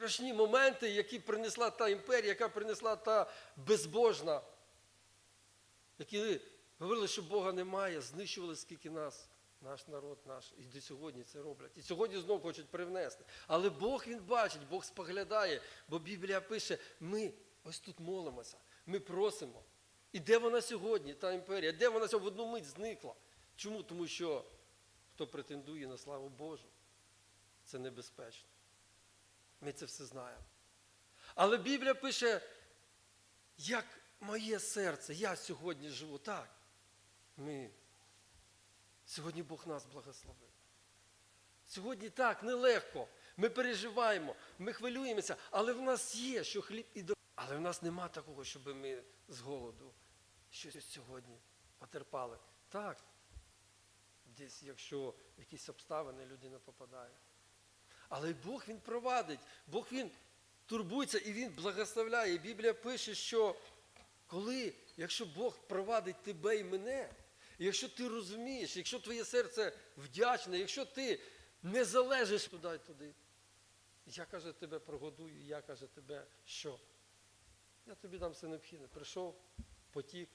страшні моменти, які принесла та імперія, яка принесла та безбожна, які говорили, що Бога немає, знищували скільки нас, наш народ наш. І до сьогодні це роблять. І сьогодні знову хочуть привнести. Але Бог він бачить, Бог споглядає, бо Біблія пише, ми ось тут молимося, ми просимо. І де вона сьогодні, та імперія? Де вона сьогодні в одну мить зникла? Чому? Тому що хто претендує на славу Божу, це небезпечно. Ми це все знаємо. Але Біблія пише, як моє серце, я сьогодні живу так. Ми. Сьогодні Бог нас благословив. Сьогодні так, нелегко. Ми переживаємо, ми хвилюємося, але в нас є, що хліб і до. Але в нас нема такого, щоб ми з голоду щось сьогодні потерпали. Так, десь, якщо якісь обставини людина попадає. Але Бог Він провадить, Бог Він турбується і Він благословляє. Біблія пише, що коли, якщо Бог провадить тебе і мене, якщо ти розумієш, якщо твоє серце вдячне, якщо ти не залежиш туди і туди, я каже, тебе прогодую, я каже тебе, що? Я тобі дам все необхідне. Прийшов, потік,